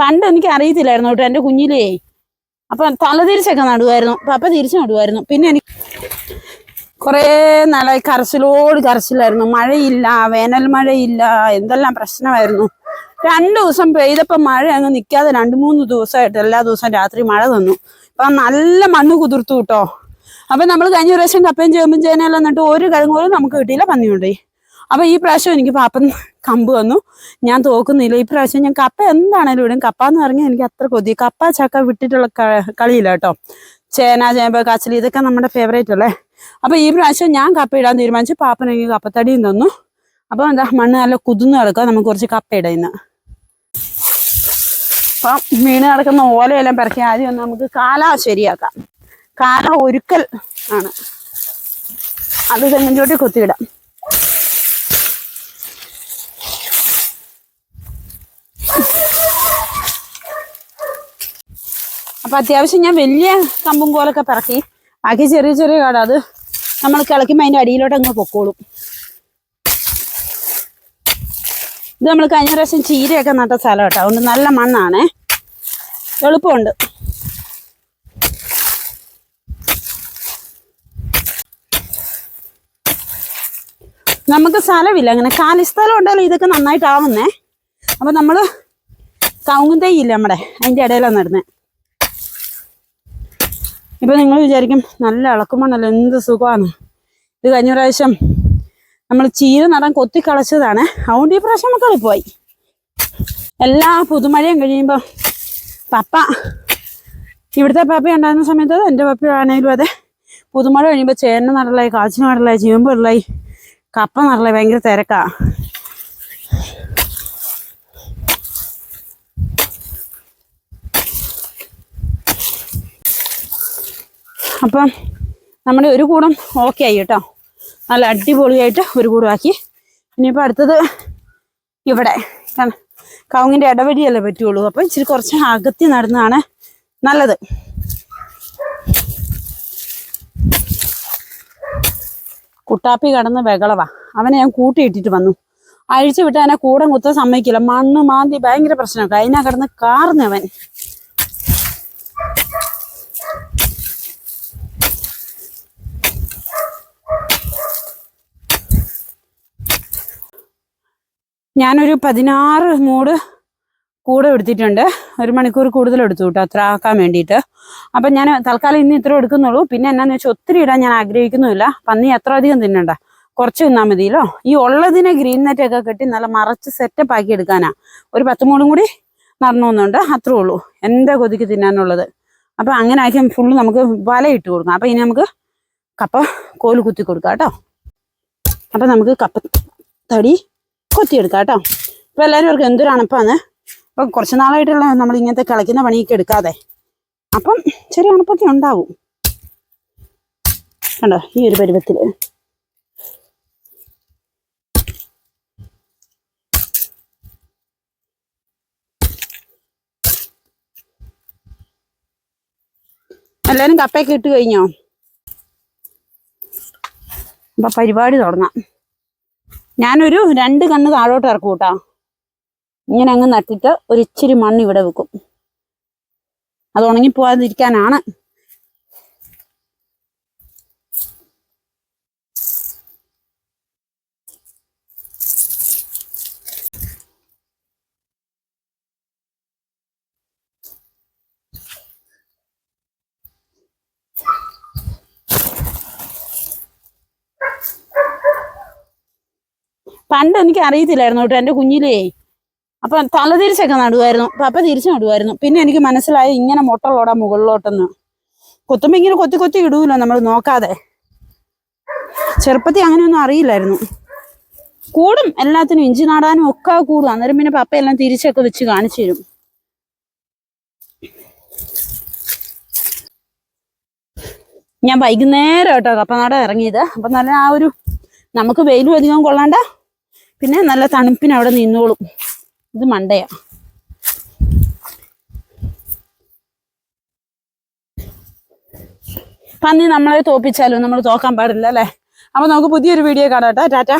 പണ്ട് എനിക്ക് അറിയത്തില്ലായിരുന്നു കേട്ടോ എന്റെ കുഞ്ഞിലേ. അപ്പൊ തല തിരിച്ചൊക്കെ നടുവായിരുന്നു പപ്പ തിരിച്ചു നടുവായിരുന്നു. പിന്നെ എനിക്ക് കുറേ നാളായി കരച്ചിലോട് കരച്ചിലായിരുന്നു. മഴയില്ല വേനൽ മഴയില്ല എന്തെല്ലാം പ്രശ്നമായിരുന്നു. രണ്ടു ദിവസം പെയ്തപ്പോ മഴ അങ്ങ് നിൽക്കാതെ രണ്ട് മൂന്ന് ദിവസമായിട്ട് എല്ലാ ദിവസവും രാത്രി മഴ തന്നു അപ്പൊ നല്ല മണ്ണ് കുതിർത്തു കേട്ടോ. അപ്പൊ നമ്മൾ കഴിഞ്ഞ പ്രാവശ്യം കപ്പയും ചേമ്പും ചേനയെല്ലാം നട്ട് ഒരു കഴിഞ്ഞ പോലും നമുക്ക് കിട്ടിയില്ല പന്നിയുണ്ടേ. അപ്പൊ ഈ പ്രാവശ്യം എനിക്ക് പാപ്പൻ കമ്പ് വന്നു. ഞാൻ തോക്കുന്നില്ല. ഈ പ്രാവശ്യം ഞാൻ കപ്പ എന്താണേലും ഇടും. കപ്പ എന്ന് പറഞ്ഞാൽ എനിക്ക് അത്ര കൊതി. കപ്പ ചക്ക വിട്ടിട്ടുള്ള കളിയില്ല കേട്ടോ. ചേന ചേമ്പ് കാച്ചിൽ ഇതൊക്കെ നമ്മുടെ ഫേവറേറ്റ് അല്ലേ? അപ്പൊ ഈ പ്രാവശ്യം ഞാൻ കപ്പ ഇടാൻ തീരുമാനിച്ചു. പാപ്പൻ എനിക്ക് കപ്പത്തടിയും തന്നു. അപ്പൊ എന്താ മണ്ണ് നല്ല കുതിർന്ന് കിടക്കുക നമുക്ക് കുറച്ച് കപ്പ ഇടാം ഇന്ന്. അപ്പം വീണ് കിടക്കുന്ന ഓലയെല്ലാം പിറക്കി ആദ്യം നമുക്ക് കാല ശരിയാക്കാം. കാല ഒരുക്കൽ ആണ്. അത് തെങ്ങിൻ ചോട്ടി കുത്തിയിടാം. അപ്പൊ അത്യാവശ്യം ഞാൻ വലിയ കമ്പും കോലൊക്കെ പിറക്കി. ബാക്കി ചെറിയ ചെറിയ കാട അത്. നമ്മൾ കിളക്കുമ്പോൾ അതിന്റെ അടിയിലോട്ട് അങ്ങ് പൊക്കോളും. ഇത് നമ്മൾ കഴിഞ്ഞ പ്രാവശ്യം ചീരയൊക്കെ നട്ട സ്ഥലം കേട്ടോ. അതുകൊണ്ട് നല്ല മണ്ണാണേ. എളുപ്പമുണ്ട്. നമുക്ക് സ്ഥലമില്ല. അങ്ങനെ കാലി സ്ഥലം ഉണ്ടല്ലോ ഇതൊക്കെ നന്നായിട്ടാവുന്നേ. അപ്പൊ നമ്മൾ കവുങ്ങും തൈ ഇല്ല നമ്മുടെ? അതിന്റെ ഇടയിലാണ് നടുന്നത് ഇപ്പൊ നിങ്ങൾ വിചാരിക്കും നല്ല ഇളക്കുമണ്ണല്ലോ എന്ത് സുഖമാണ്. ഇത് കഴിഞ്ഞ പ്രാവശ്യം നമ്മൾ ചീര നടാൻ കൊത്തി കളച്ചതാണ്. അതുകൊണ്ട് ഈ പ്രാവശ്യം നമുക്ക് എളുപ്പമായി. എല്ലാ പുതുമഴയും കഴിയുമ്പോൾ പപ്പ ഇവിടുത്തെ പപ്പ ഉണ്ടായിരുന്ന സമയത്ത് എന്റെ പപ്പ ആണെങ്കിലും അതെ. പുതുമഴ കഴിയുമ്പോൾ ചേന നടലായി കാച്ചിന് നടലായി ചീമ്പ് നടലായി കപ്പ നടലായി ഭയങ്കര തിരക്കാ. അപ്പം നമ്മുടെ ഒരു കൂടം ഓക്കെ ആയി കേട്ടോ. നല്ല അടിപൊളിയായിട്ട് ഒരു കൂടം ആക്കി. ഇനിയിപ്പോൾ അടുത്തത് ഇവിടെ. കവുങ്ങിന്റെ ഇടവഴിയല്ലേ പറ്റുള്ളൂ. അപ്പം ഇച്ചിരി കുറച്ച് അകത്തി നടന്നതാണ് നല്ലത്. കുട്ടാപ്പി കടന്ന് ബഹളവാ. അവനെ ഞാൻ കൂട്ടിയിട്ടിട്ട് വന്നു. അഴിച്ചു വിട്ട് അവനെ കൂടം കുത്താൻ സമ്മതിക്കില്ല. മണ്ണ് മാന്തി ഭയങ്കര പ്രശ്നമൊക്കെ അതിനാ കിടന്ന് കാർന്നവൻ ഞാനൊരു പതിനാറ് മൂട് കൂടെ എടുത്തിട്ടുണ്ട്. ഒരു മണിക്കൂർ കൂടുതൽ എടുത്തു കേട്ടോ അത്ര ആക്കാൻ വേണ്ടിയിട്ട്. അപ്പം ഞാൻ തൽക്കാലം ഇന്ന് ഇത്ര എടുക്കുന്നുള്ളൂ. പിന്നെ എന്നാന്ന് വെച്ചാൽ ഒത്തിരി ഇടാൻ ഞാൻ ആഗ്രഹിക്കുന്നുമില്ല. പന്നി അത്ര അധികം തിന്നണ്ട. കുറച്ച് തിന്നാൽ മതിയല്ലോ. ഈ ഉള്ളതിനെ ഗ്രീൻ നെറ്റ് ഒക്കെ കെട്ടി നല്ല മറച്ച് സെറ്റപ്പ് ആക്കി എടുക്കാനാ. ഒരു പത്ത് മൂടും കൂടി നടണമെന്നുണ്ട് അത്രേ ഉള്ളൂ. എന്റെ കൊതിക്ക് തിന്നാനുള്ളത്. അപ്പം അങ്ങനെ ആക്കി ഫുള്ള് നമുക്ക് വല ഇട്ട് കൊടുക്കാം. അപ്പം ഇനി നമുക്ക് കപ്പ കോൽ കുത്തി കൊടുക്കാം കേട്ടോ. അപ്പം നമുക്ക് കപ്പ തടി കൊത്തിയെടുക്കാം കേട്ടോ. ഇപ്പം എല്ലാവരും അവർക്ക് എന്തൊരു അണപ്പാന്ന് അപ്പം കുറച്ച് നാളായിട്ടുള്ള നമ്മൾ ഇങ്ങനത്തെ കളിക്കുന്ന പണിയൊക്കെ എടുക്കാതെ. അപ്പം ചെറിയ അണപ്പൊക്കെ ഉണ്ടാവും. കണ്ടോ ഈ ഒരു പരുവത്തിൽ എല്ലാവരും കപ്പയൊക്കെ ഇട്ട് കഴിഞ്ഞോ? അപ്പം പരിപാടി തുടങ്ങാം. ഞാനൊരു രണ്ട് കണ്ണ് താഴോട്ട് ഇറക്കും കേട്ടോ. ഇങ്ങനെ അങ്ങ് നട്ടിട്ട് ഒരു ഇച്ചിരി മണ്ണ് ഇവിടെ വെക്കും. അത് ഉണങ്ങി പണ്ട് എനിക്ക് അറിയത്തില്ലായിരുന്നു കേട്ടോ എന്റെ കുഞ്ഞിലേ. അപ്പൊ തലതിരിച്ചൊക്കെ നടുവായിരുന്നു. പപ്പ തിരിച്ചു നടുവായിരുന്നു. പിന്നെ എനിക്ക് മനസ്സിലായി ഇങ്ങനെ മുട്ടലോടാ മുകളിലോട്ടെന്ന്. കൊത്തുമ്പോ ഇങ്ങനെ കൊത്തി കൊത്തി ഇടൂല നമ്മൾ നോക്കാതെ. ചെറുപ്പത്തിൽ അങ്ങനെയൊന്നും അറിയില്ലായിരുന്നു. കൂടും. എല്ലാത്തിനും ഇഞ്ചി നാടാനും ഒക്കെ കൂടും. അന്നേരം പിന്നെ പപ്പ എല്ലാം തിരിച്ചൊക്കെ വെച്ച് കാണിച്ചു തരും. ഞാൻ വൈകുന്നേരം കേട്ടോ കപ്പനാട ഇറങ്ങിയത്. അപ്പൊ നല്ല ആ ഒരു നമുക്ക് വെയിലും അധികം കൊള്ളാണ്ട. പിന്നെ നല്ല തണുപ്പിന് അവിടെ നിന്നോളും. ഇത് മണ്ടയാ. പന്നി നമ്മളെ തോപ്പിച്ചാലും നമ്മൾ തോക്കാൻ പാടില്ല അല്ലേ അപ്പൊ നമുക്ക് പുതിയൊരു വീഡിയോ കാണാം കേട്ടോ. ടാറ്റ.